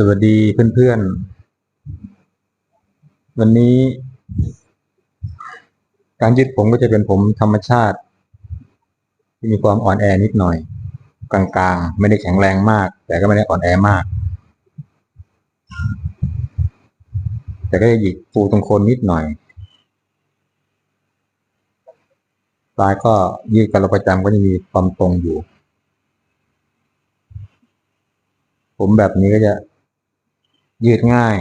สวัสดีเพื่อนๆ วันนี้ การยืดผมก็จะเป็นผมธรรมชาติ ที่มีความอ่อนแอนิดหน่อย กลางๆ ไม่ได้แข็งแรงมาก แต่ก็ไม่ได้อ่อนแอมาก แต่ก็จะหยิกฟูตรงโคนนิดหน่อยปลายก็ยืดกันเราประจำก็จะมีความตรงอยู่ผมแบบนี้ก็จะ ยืดง่าย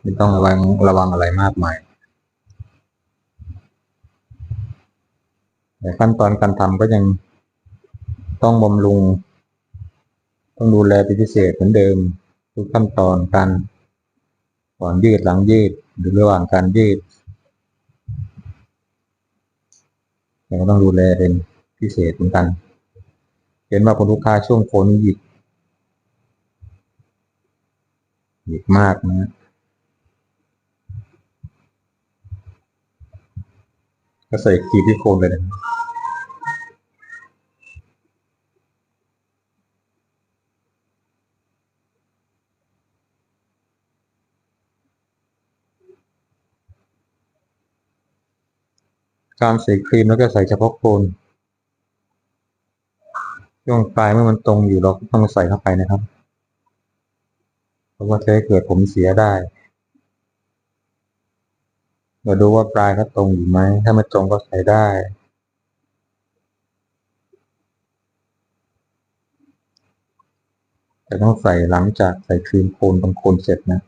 ไม่ต้องระวังระวังอะไรมากมายแต่ขั้นตอนการทำก็ยังต้องบำรุง ต้องดูแลเป็นพิเศษเหมือนเดิม ทุกขั้นตอนการก่อนยืดหลังยืดหรือระหว่างการยืดยังต้องดูแลเป็นพิเศษเหมือนกัน เห็นว่าคนลูกค้าช่วงโคนห ยิกมากนะก็ใส่กีบที่โคนเลยนะการใส่ครีมแล้วก็ใส่เฉพาะโคนช่วงปลายเมื่อมันตรงอยู่เราก็ต้องใส่เข้าไปนะครับ เพราะว่าจะให้เกิดผมเสียได้เราดูว่าปลายเขาตรงอยู่ไหม ถ้าไม่ตรงก็ใส่ได้ แต่ต้องใส่หลังจากใส่ครีมโคนตรงโคนเสร็จนะ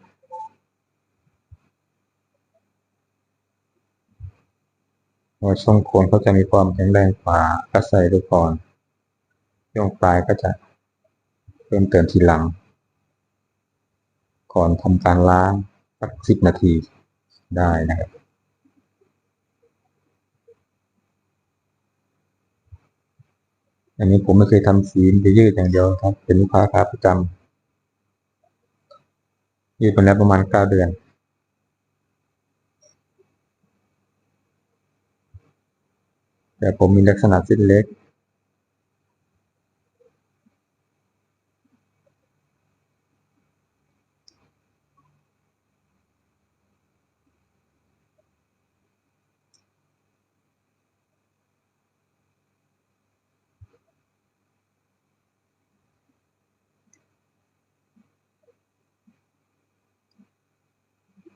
เพราะช่วงโคนเขาจะมีความแข็งแรงกว่าก็ใส่ดูก่อน ช่วงปลายก็จะเพิ่มเติมทีหลัง ก่อนทำการล้างสักสิบนาทีได้นะครับอันนี้ผมไม่เคยทำสีมันจะยืดอย่างเดียวครับ เป็นลูกค้าขาประจำยืดมาแล้วประมาณเก้าเดือนแต่ผมมีลักษณะเส้นเล็ก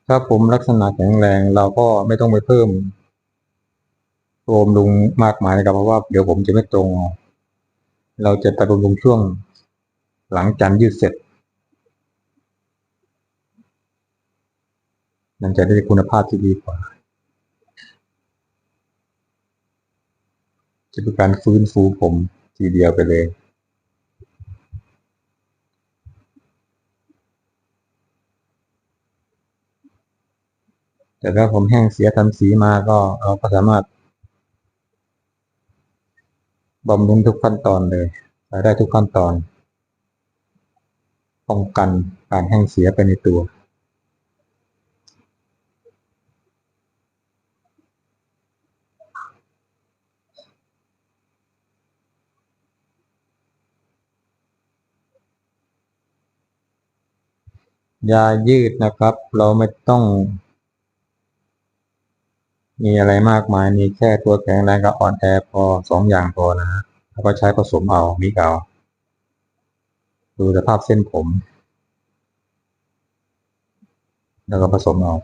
ถ้าผมลักษณะแข็งแรงเราก็ไม่ต้องไปเพิ่มโรมลุงมากมายนะครับเพราะว่าเดี๋ยวผมจะไม่ตรง เราจะตะลุงช่วงหลังจันยืดเสร็จมันจะได้คุณภาพที่ดีกว่า จะเป็นการฟื้นฟูผมทีเดียวไปเลย แต่ถ้าผมแห้งเสียทำสีมาก็เราก็สามารถบำรุงทุกขั้นตอนเลยได้ทุกขั้นตอนป้องกันการแห้งเสียไปในตัว ยายืดนะครับ เราไม่ต้อง มีอะไรมากมายมีแค่ตัวแข็งแรงกับอ่อนแอพอสองอย่างพอนะแล้วก็ใช้ผสมเอามิกเอาดูสภาพเส้นผม แล้วก็ผสมเอา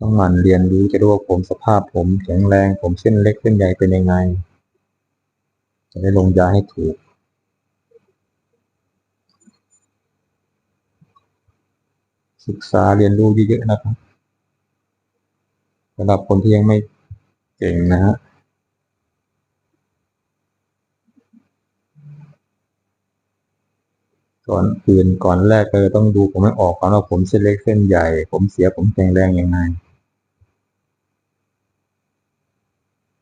ต้องหมั่นเรียนรู้จะรู้ว่าผมสภาพผมแข็งแรงผมเส้นเล็กเส้นใหญ่เป็นยังไง จะได้ลงยาให้ถูก ศึกษาเรียนรู้เยอะๆนะครับสำหรับคนที่ยังไม่เก่งนะฮะก่อนอื่นก่อนแรกเลยต้องดูผมให้ออกก่อนว่าผมเส้นเล็กเส้นใหญ่ ผมเสียผมแข็งแรงยังไง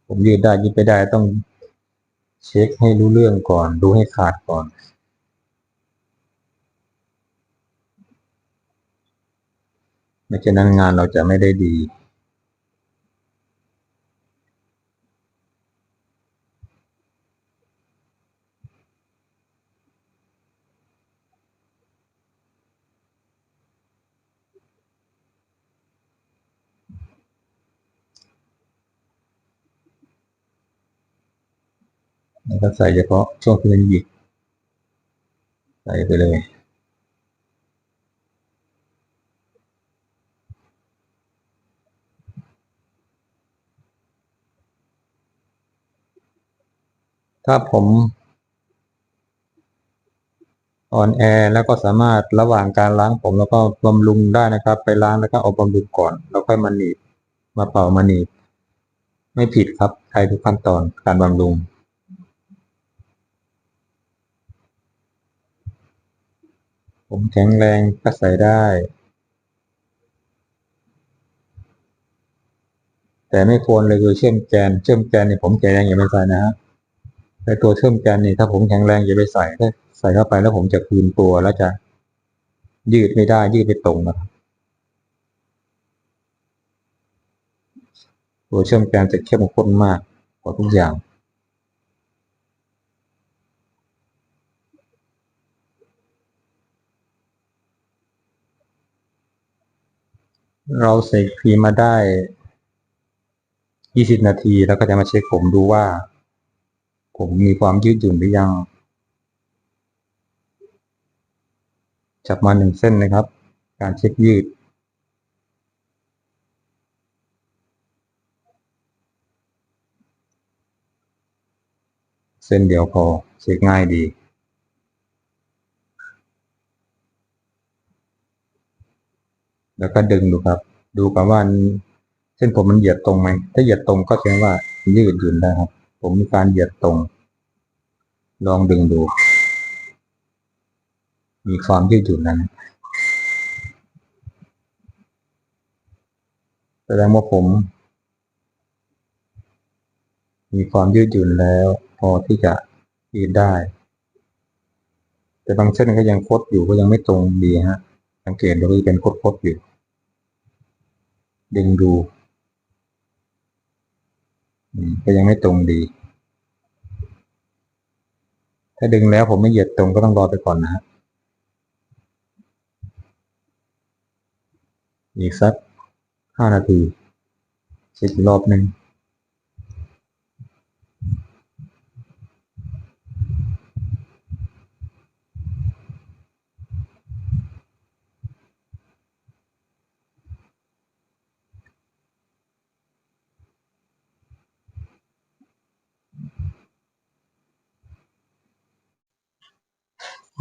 ผมยืดได้ยืดไม่ได้ต้อง เช็คให้รู้เรื่องก่อน ดูให้ขาดก่อน ไม่เช่นนั้นงานเราจะไม่ได้ดี แล้วก็ใส่เฉพาะช่วงที่มันหยิกใส่ไปเลยถ้าผมอ่อนแอแล้วก็สามารถระหว่างการล้างผมแล้วก็บำรุงได้นะครับ ไปล้างแล้วก็เอาบำรุงก่อน แล้วค่อยมาหนีบมาเป่ามาหนีบไม่ผิดครับใครทุกขั้นตอนการบำรุง ผมแข็งแรงก็ใส่ได้ แต่ไม่ควรเลยคือเชื่อมแกน เชื่อมแกนนี่ผมแข็งแรงอย่าไปใส่นะฮะแต่ตัวเชื่อมแกนนี่ถ้าผมแข็งแรงอย่าไปใส่ถ้าใส่เข้าไปแล้วผมจะคืนตัวแล้วจะยืดไม่ได้ยืดไม่ตรงนะครับตัวเชื่อมแกนจะเข้มข้นมากกว่าทุกอย่าง เราใส่ครีมมาได้ 20 นาทีแล้วก็จะมาเช็คผมดูว่า ผมมีความยืดหยุ่นหรือยัง จับมาหนึ่งเส้นนะครับ การเช็คยืด เส้นเดียวพอเช็คง่ายดี แล้วก็ดึงดูครับ ดูกันว่าเส้นผมมันเหยียดตรงไหม ถ้าเหยียดตรงก็แสดงว่ายืดหยุ่นได้ครับ ผมมีการเหยียดตรง ลองดึงดู มีความยืดหยุ่นนั้นแสดงว่าผม มีความยืดหยุ่นแล้ว พอที่จะยืดได้ แต่บางเส้นก็ยังคดอยู่ก็ยังไม่ตรงดีฮะ สังเกตดูว่าเป็นคดๆอยู่ ดึงดูก็ยังไม่ตรงดี ถ้าดึงแล้วผมไม่เหยียดตรงก็ต้องรอไปก่อนนะฮะอีกสักห้านาทีเช็ครอบหนึ่ง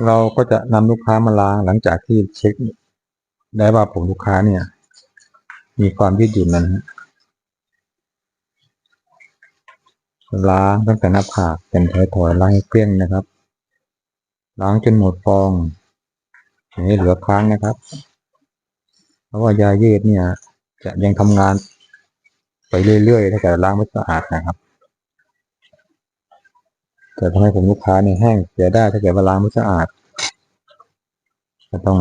เราก็จะนำลูกค้ามาล้างหลังจากที่เช็ค ได้ว่าผมลูกค้าเนี่ย มีความยืดหยุ่นนั้นล้างตั้งแต่หน้าผากเป็นถอยถอยล้างเกลี้ยงนะครับ ล้างจนหมดฟองอย่าให้เหลือค้างนะครับ เพราะว่ายาเยืดเนี่ย จะยังทำงานไปเรื่อยๆ ถ้าเกิดล้างไม่สะอาดนะครับจะทำให้ผมลูกค้าเนี่ยแห้งเสียได้ถ้าเกิดว่าล้างไม่สะอาด ก็ต้อง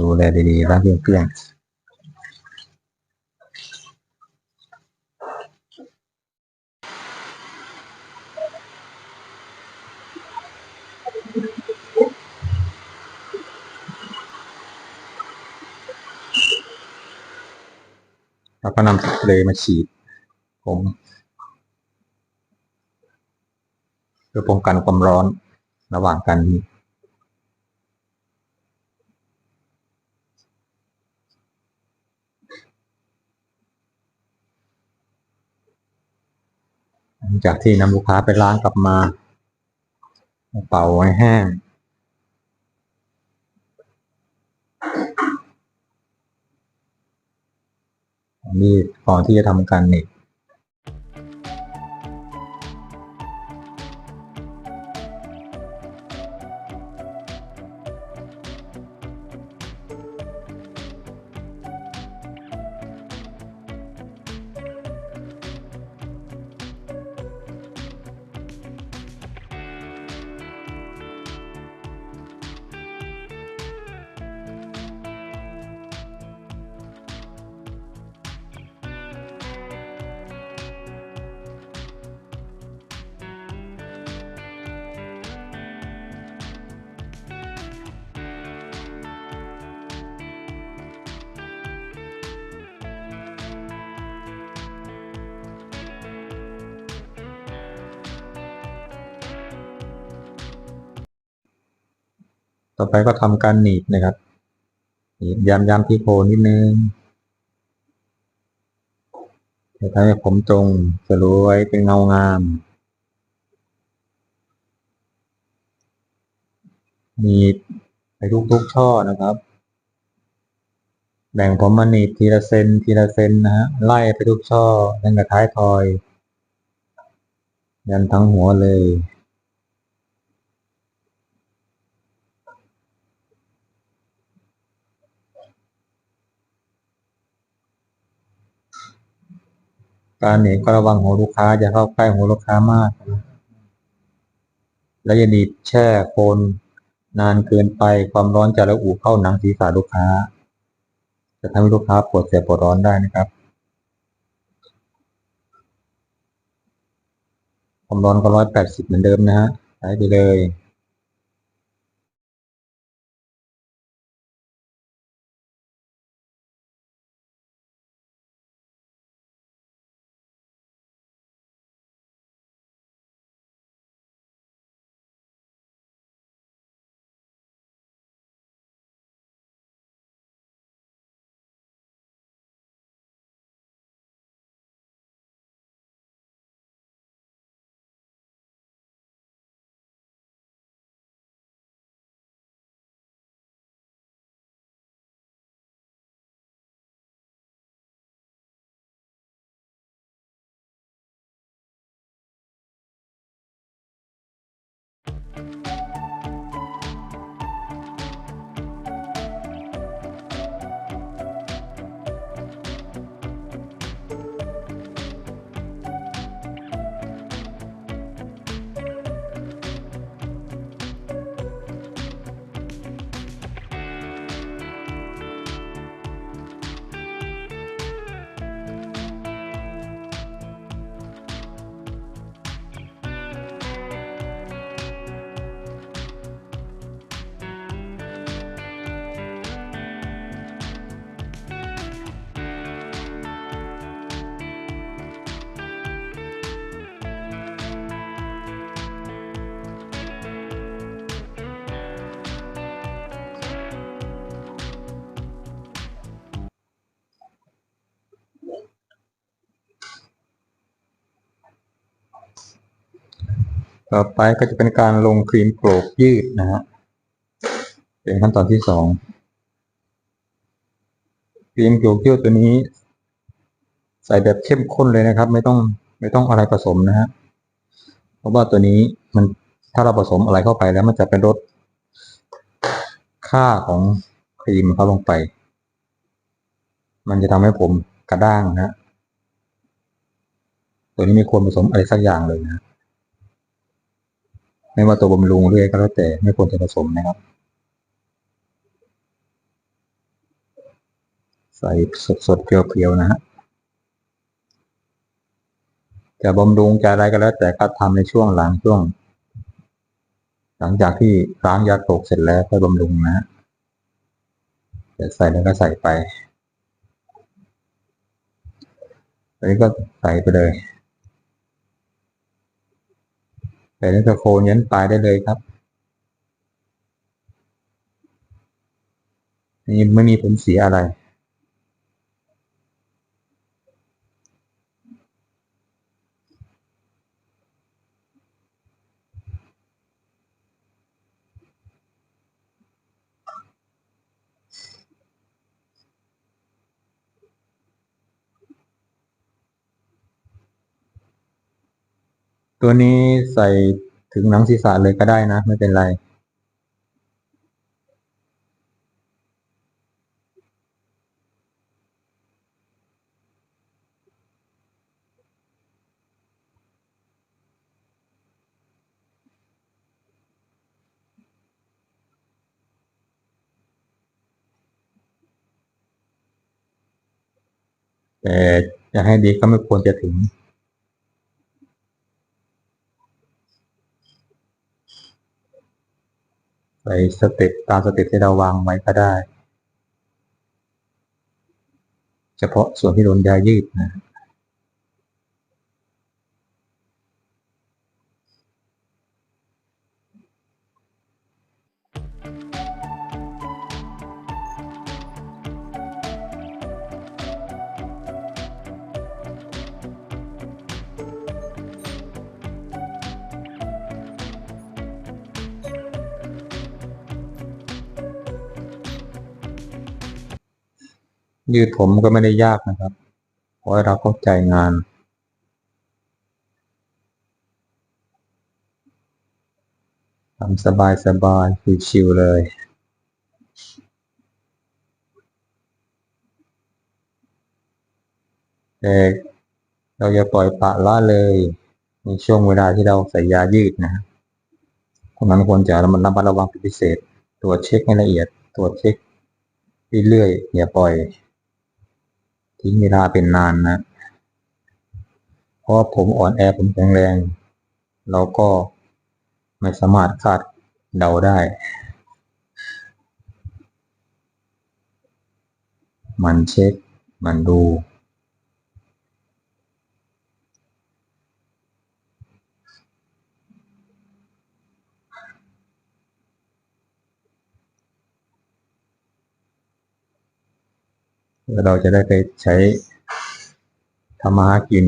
ดูแลดีๆล้างเกลี้ยงแล้วก็นำสเปรย์มาฉีดผมเพื่อป้องกันความร้อนระหว่างการ หลังจากที่นำลูกค้าไปล้างกลับมา เป่าให้แห้ง นี่ก่อนที่จะทำการเน็ต ต่อไปก็ทำการหนีบนะครับหนีบย้ำย้ำที่โคนนิดนึงจะทำให้ผมตรงสลวยเป็นเงางาม หนีบไปทุกๆช่อนะครับ แบ่งผมมาหนีบทีละเซนทีละเซนนะฮะไล่ไปทุกช่อตั้งแต่ท้ายทอย ยันทั้งหัวเลย การหนีก็ระวังหัวลูกค้าอย่าเข้าใกล้หัวลูกค้ามากนะและอย่าดีดแช่โคนนานเกินไปความร้อนจะระอุเข้าหนังศีรษะลูกค้า จะทำให้ลูกค้าปวดแสบปวดร้อนได้นะครับความร้อนก็ร้อยแปดสิบเหมือนเดิมนะฮะใช้ไปเลย ต่อไปก็จะเป็นการลงครีมโกรกยืดนะฮะเป็นขั้นตอนที่สองครีมโกรกยืดตัวนี้ ใส่แบบเข้มข้นเลยนะครับ ไม่ต้องไม่ต้องอะไรผสมนะฮะเพราะว่าตัวนี้มันถ้าเราผสมอะไรเข้าไปแล้วมันจะเป็นลดค่าของครีมเข้าลงไป มันจะทำให้ผมกระด้างนะฮะตัวนี้ไม่ควรผสมอะไรสักอย่างเลยนะ ไม่ว่าตัวบำรุงหรืออะไรก็แล้วแต่ไม่ควรจะผสมนะครับ ใส่สดๆเพียวๆนะฮะจะบำรุงจะอะไรก็แล้ว แต่ก็ทำในช่วงหลังช่วง หลังจากที่ล้างยาโกเสร็จแล้วค่อยบำรุงนะฮะจะใส่แล้วก็ใส่ไปอันนี้ก็ใส่ไปเลย แต่ในตะโคนยันปลายได้เลยครับนี่ไม่มีผลเสียอะไร ตัวนี้ใส่ถึงหนังศีรษะเลยก็ได้นะ ไม่เป็นไร แต่จะให้ดีก็ไม่ควรจะถึง ไปสเต็ปตามสเต็ปที่เราวางไว้ก็ได้ เฉพาะส่วนที่โดนยายืดนะ ยืดผมก็ไม่ได้ยากนะครับเพราะเราเข้าใจงาน ทำสบายสบายชิวๆเลยแต่เราอย่าปล่อยปละละเลยในช่วงเวลาที่เราใส่ยายืดนะเพราะนั้นควรจะระมัดระมัดระวังเป็นพิเศษ ตรวจเช็คให้ละเอียด ตรวจเช็คเรื่อยๆอย่าปล่อย ทิ้งเวลาเป็นนานนะเพราะผมอ่อนแอผมแข็งแรง เราก็ไม่สามารถคาดเดาได้ มันเช็ค มันดู แล้วเราจะได้ไปใช้ทำมาหากิน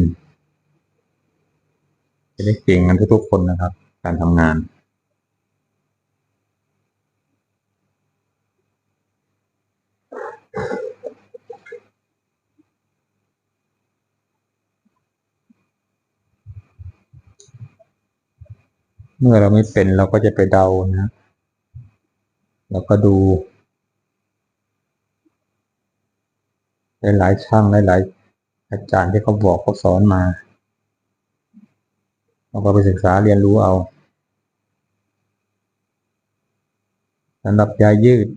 จะได้เก่งกันทุกๆคนนะครับ การทำงาน เมื่อเราไม่เป็นเราก็จะไปเดานะ แล้วก็ดู หลายๆช่างหลายๆอาจารย์ที่เขาบอกเขาสอนมาเราก็ไปศึกษาเรียนรู้เอาสำหรับยายืด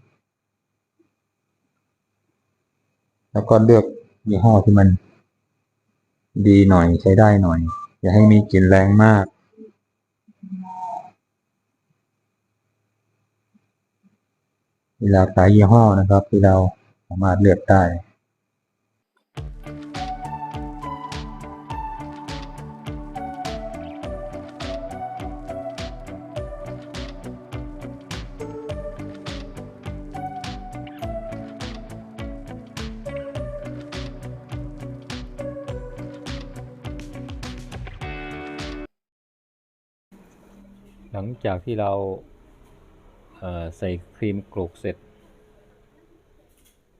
แล้วก็เลือกยี่ห้อที่มันดีหน่อยใช้ได้หน่อย อย่าให้มีกลิ่นแรงมากมีหลากหลายยี่ห้อนะครับที่เราสามารถเลือกได้ หลังจากที่เราเใส่ครีมกรกเสร็จ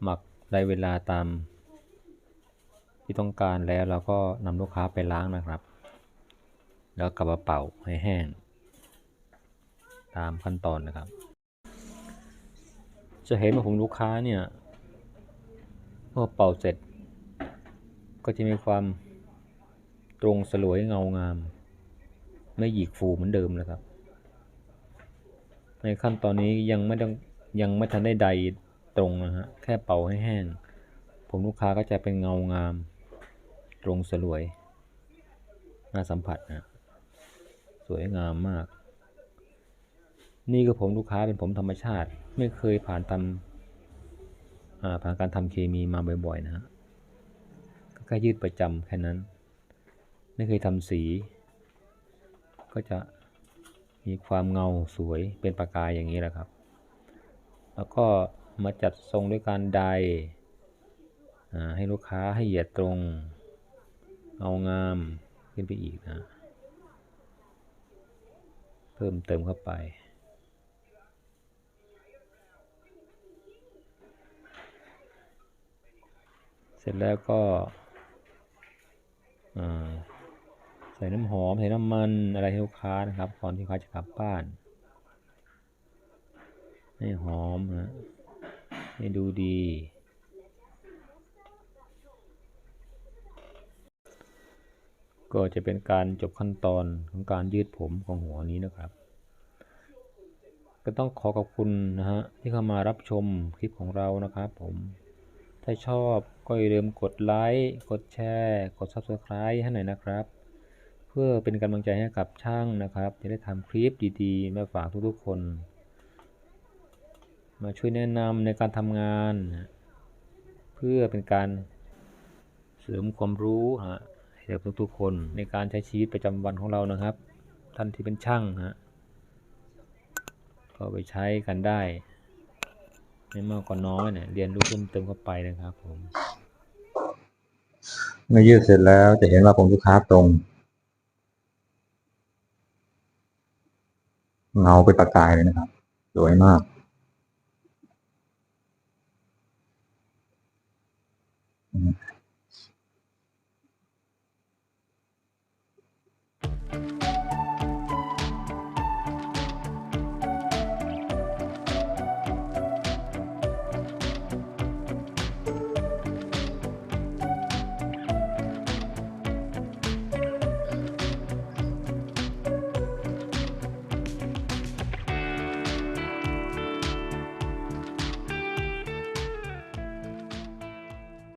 หมักได้เวลาตามที่ต้องการแล้วเราก็นำลูกค้าไปล้างนะครับ แล้วกลับมาเป่าให้แห้ง ตามขั้นตอนนะครับ จะเห็นว่าผมลูกค้าเนี่ยเมื่อเป่าเสร็จ ก็จะมีความตรงสลวยเงางาม ไม่หยิกฟูเหมือนเดิมนะครับ ในขั้นตอนนี้ยังไม่ต้องยังไม่ทันได้ใดตรงนะฮะ แค่เป่าให้แห้ง ผมลูกค้าก็จะเป็นเงางาม ตรงสลวย น่าสัมผัสนะ สวยงามมาก นี่ก็ผมลูกค้าเป็นผมธรรมชาติ ไม่เคยผ่านทำผ่านการทำเคมีมาบ่อย ๆ นะฮะก็แค่ยืดประจำแค่นั้น ไม่เคยทำสี ก็จะ มีความเงาสวยเป็นประกายอย่างนี้แหละครับ แล้วก็มาจัดทรงด้วยการไดให้ลูกค้าให้เหยียดตรง เอางามขึ้นไปอีกนะ เพิ่มเติมเข้าไป เสร็จแล้วก็อ่าใส่น้ำหอม ใส่น้ำมันอะไรให้ลูกค้านะครับก่อนที่เขาจะกลับบ้าน ให้หอมนะให้ดูดี ก็จะเป็นการจบขั้นตอนของการยืดผมของหัวนี้นะครับ ก็ต้องขอขอบคุณนะฮะที่เข้ามารับชมคลิปของเรานะครับผมถ้าชอบก็อย่าลืมกดไลค์ กดแชร์ กด Subscribe ให้หน่อยนะครับ พื่อเป็นกำลังใจให้กับช่างนะครับ จะได้ทำคลิปดีๆ มาฝากทุกๆคน มาช่วยแนะนำในการทำงาน เพื่อเป็นการเสริมความรู้ฮะให้กับทุกๆ คนในการใช้ชีวิตประจำวันของเรานะครับ ท่านที่เป็นช่างฮะก็ไปใช้กันได้ ไม่มากก็น้อยเนี่ยเรียนรู้เพิ่มเติมเข้าไปนะครับผมเมื่อยืดเสร็จแล้วจะเห็นว่าผมลูกค้าตรง เงาเป็นประกายเลยนะครับ สวยมาก